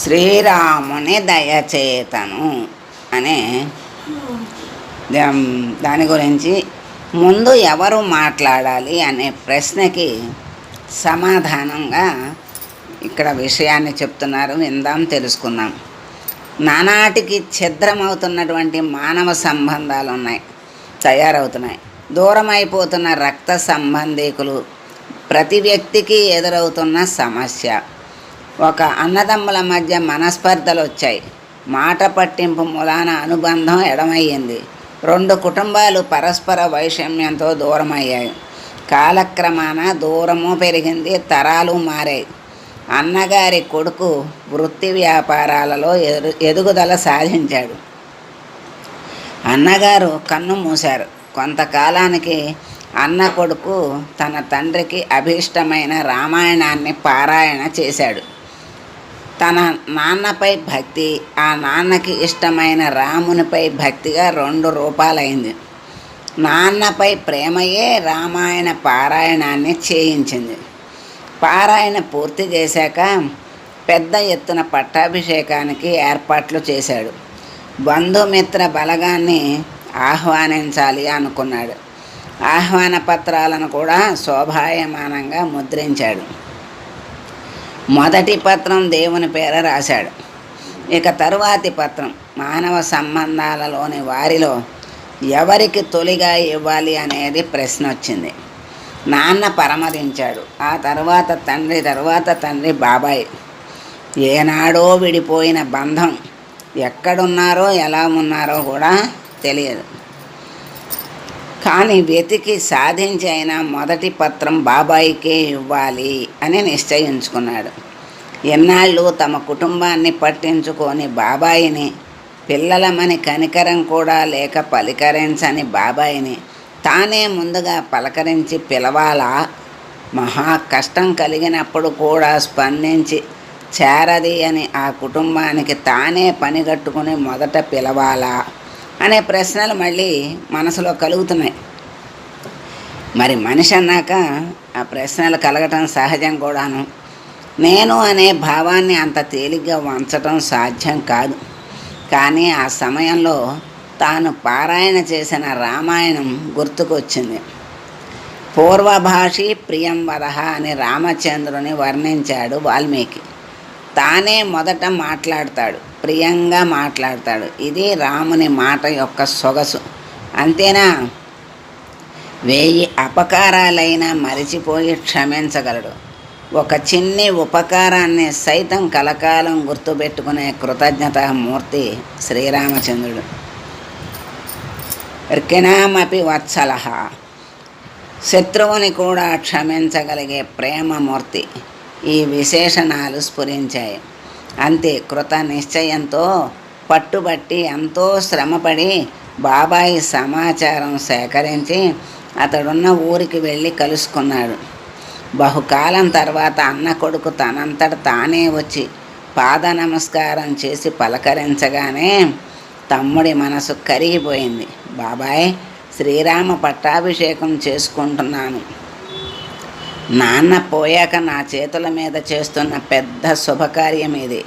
శ్రీరాముని దయచేతను అనే దాని గురించి ముందు ఎవరు మాట్లాడాలి అనే ప్రశ్నకి సమాధానంగా ఇక్కడ విషయాన్ని చెప్తున్నారు విందాం తెలుసుకుందాం. నానాటికి ఛిద్రమవుతున్నటువంటి మానవ సంబంధాలు ఉన్నాయి తయారవుతున్నాయి. దూరం అయిపోతున్న రక్త సంబంధీకులు ప్రతి వ్యక్తికి ఎదురవుతున్న సమస్య. ఒక అన్నదమ్ముల మధ్య మనస్పర్ధలు వచ్చాయి మాట పట్టింపు మూలాన అనుబంధం ఎడమయ్యింది. రెండు కుటుంబాలు పరస్పర వైషమ్యంతో దూరమయ్యాయి. కాలక్రమాన దూరము పెరిగింది తరాలు మారాయి. అన్నగారి కొడుకు వృత్తి వ్యాపారాలలో ఎదు ఎదుగుదల సాధించాడు. అన్నగారు కన్ను మూశారు. కొంతకాలానికి అన్న కొడుకు తన తండ్రికి అభీష్టమైన రామాయణాన్ని పారాయణ చేశాడు. తన నాన్నపై భక్తి ఆ నాన్నకి ఇష్టమైన రామునిపై భక్తిగా రెండు రూపాలైంది. నాన్నపై ప్రేమయే రామాయణ పారాయణాన్ని చేయించింది. పారాయణ పూర్తి చేశాక పెద్ద ఎత్తున పట్టాభిషేకానికి ఏర్పాట్లు చేశాడు. బంధుమిత్ర బలగాన్ని ఆహ్వానించాలి అనుకున్నాడు. ఆహ్వాన పత్రాలను కూడా శోభాయమానంగా ముద్రించాడు. మొదటి పత్రం దేవుని పేర రాశాడు. ఇక తరువాతి పత్రం మానవ సంబంధాలలోని వారిలో ఎవరికి తొలిగా ఇవ్వాలి అనేది ప్రశ్న వచ్చింది. నాన్న పరమరించాడు ఆ తర్వాత తండ్రి తర్వాత తండ్రి బాబాయ్. ఏనాడో విడిపోయిన బంధం ఎక్కడున్నారో ఎలా ఉన్నారో కూడా తెలియదు. కానీ వెతికి సాధించి మొదటి పత్రం బాబాయికే ఇవ్వాలి అని నిశ్చయించుకున్నాడు. ఎన్నాళ్ళు తమ కుటుంబాన్ని పట్టించుకొని బాబాయిని పిల్లలమని కనికరం కూడా లేక పలికరించని బాబాయిని తానే ముందుగా పలకరించి పిలవాలా? మహా కష్టం కలిగినప్పుడు కూడా స్పందించి చేరది అని ఆ కుటుంబానికి తానే పనిగట్టుకుని మొదట పిలవాలా? అనే ప్రశ్నలు మళ్ళీ మనసులో కలుగుతున్నాయి. మరి మనిషి అన్నాక ఆ ప్రశ్నలు కలగటం సహజం కూడాను. నేను అనే భావాన్ని అంత తేలిగ్గా వంచటం సాధ్యం కాదు. కానీ ఆ సమయంలో తాను పారాయణ చేసిన రామాయణం గుర్తుకొచ్చింది. పూర్వభాషి ప్రియం వరహ అని రామచంద్రుని వర్ణించాడు వాల్మీకి. తానే మొదట మాట్లాడతాడు ప్రియంగా మాట్లాడతాడు. ఇది రాముని మాట యొక్క సొగసు. అంతేనా? వేయి అపకారాలైనా మరిచిపోయి క్షమించగలడు. ఒక చిన్ని ఉపకారాన్ని సైతం కలకాలం గుర్తుపెట్టుకునే కృతజ్ఞతామూర్తి శ్రీరామచంద్రుడు. రికినామపి వత్సలహ. శత్రువుని కూడా క్షమించగలిగే ప్రేమమూర్తి. ఈ విశేషణాలు స్ఫురించాయి. అంతే కృత నిశ్చయంతో పట్టుబట్టి ఎంతో శ్రమపడి బాబాయి సమాచారం సేకరించి అతడున్న ఊరికి వెళ్ళి కలుసుకున్నాడు. బహుకాలం తర్వాత అన్న కొడుకు తనంతట తానే వచ్చి పాద నమస్కారం చేసి పలకరించగానే తమ్ముడి మనసు కరిగిపోయింది. బాబాయ్ శ్రీరామ పట్టాభిషేకం చేసుకుంటున్నాను. నాన్న పోయాక నా చేతుల మీద చేస్తున్న పెద్ద శుభకార్యం ఇది.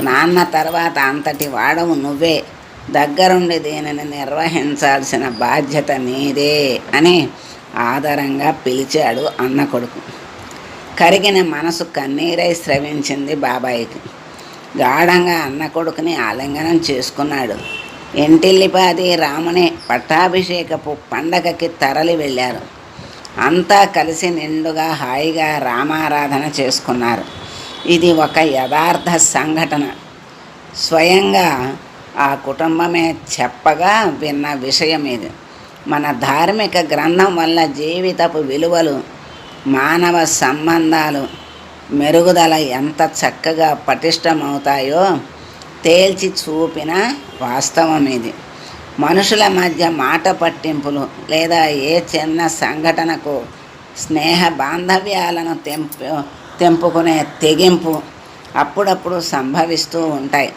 నాన్న తర్వాత అంతటి వాడవు నువ్వే. దగ్గరుండి దీనిని నిర్వహించాల్సిన బాధ్యత నీదే అని ఆదరంగా పిలిచాడు అన్న కొడుకు. కరిగిన మనసు కన్నీరై స్రవించింది బాబాయికి. గాఢంగా అన్న కొడుకుని ఆలింగనం చేసుకున్నాడు. ఇంటిల్లిపాది రాముని పట్టాభిషేకపు పండగకి తరలి వెళ్ళారు. అంతా కలిసి నిండుగా హాయిగా రామారాధన చేసుకున్నారు. ఇది ఒక యథార్థ సంఘటన. స్వయంగా ఆ కుటుంబమే చెప్పగా విన్న విషయం ఇది. మన ధార్మిక గ్రంథం వల్ల జీవితపు విలువలు మానవ సంబంధాలు మెరుగుదల ఎంత చక్కగా పటిష్టమవుతాయో తేల్చి చూపిన వాస్తవం ఇది. మనుషుల మధ్య మాట పట్టింపులు లేదా ఏ చిన్న సంఘటనకు స్నేహ బాంధవ్యాలను తెంపు తెంపుకునే తెగింపు అప్పుడప్పుడు సంభవిస్తూ ఉంటాయి.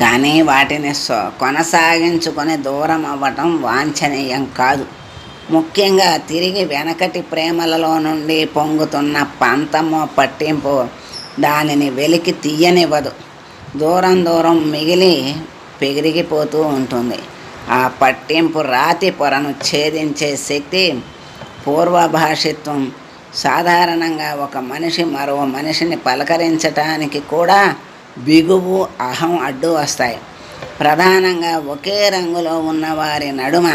కానీ వాటిని స్వ- కొనసాగించుకొని దూరం అవ్వటం వాంఛనీయం కాదు. ముఖ్యంగా తిరిగి వెనకటి ప్రేమలలో నుండి పొంగుతున్న పంతము పట్టింపు దానిని వెలికి తీయనివ్వదు. దూరం దూరం మిగిలి పెగిరిగిపోతూ ఉంటుంది. ఆ పట్టింపు రాతి పొరను ఛేదించే శక్తి పూర్వభాషిత్వం సాధారణంగా ఒక మనిషి మరో మనిషిని పలకరించటానికి కూడా బిగువు అహం అడ్డు వస్తాయి. ప్రధానంగా ఒకే రంగులో ఉన్న వారి నడుమ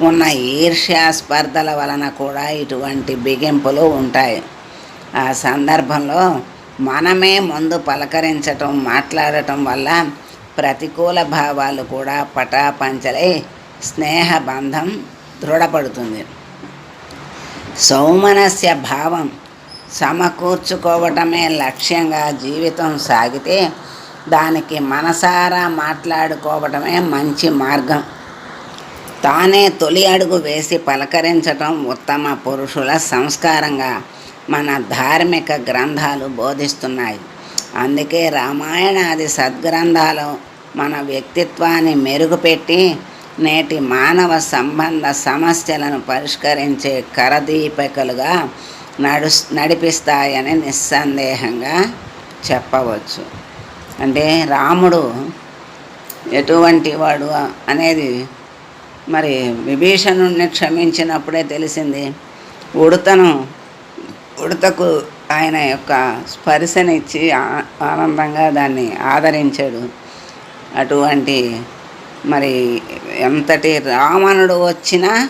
ఉన్న ఈర్ష్యా స్పర్ధల వలన కూడా ఇటువంటి బిగింపులు ఉంటాయి. ఆ సందర్భంలో మనమే ముందు పలకరించటం మాట్లాడటం వల్ల ప్రతికూల భావాలు కూడా పటాపంచలై స్నేహ బంధం దృఢపడుతుంది. సౌమనస్య భావం సమకూర్చుకోవటమే లక్ష్యంగా జీవితం సాగితే దానికి మనసారా మాట్లాడుకోవటమే మంచి మార్గం. తానే తొలి అడుగు వేసి పలకరించటం ఉత్తమ పురుషుల సంస్కారంగా మన ధార్మిక గ్రంథాలు బోధిస్తున్నాయి. అందుకే రామాయణాది సద్గ్రంథాలు మన వ్యక్తిత్వాన్ని మెరుగుపెట్టి నేటి మానవ సంబంధ సమస్యలను పరిష్కరించే కరదీపికలుగా నడు నడిపిస్తాయని నిస్సందేహంగా చెప్పవచ్చు. అంటే రాముడు ఎటువంటి వాడు అనేది మరి విభీషణుడిని క్షమించినప్పుడే తెలిసింది. ఉడతను ఉడతకు ఆయన యొక్క స్పర్శనిచ్చి ఆ- ఆనందంగా దాన్ని ఆదరించాడు. అటువంటి మరి ఎంతటి రావణుడు వచ్చినా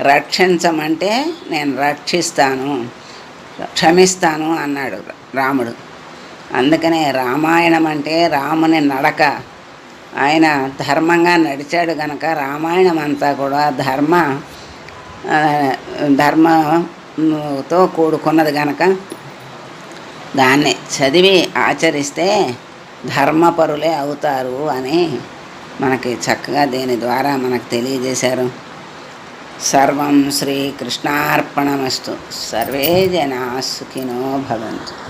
రక్షించమంటే నేను రక్షిస్తాను క్షమిస్తాను అన్నాడు రాముడు. అందుకనే రామాయణం అంటే రాముని నడక. ఆయన ధర్మంగా నడిచాడు గనక రామాయణం అంతా కూడా ధర్మ ధర్మతో కూడుకున్నది గనక దాన్ని చదివి ఆచరిస్తే ధర్మపరులే అవుతారు అని మనకి చక్కగా దీని ద్వారా మనకు తెలియజేశారు. సర్వం శ్రీకృష్ణార్పణమస్తు. సర్వే జనా సుఖినో భవంతు.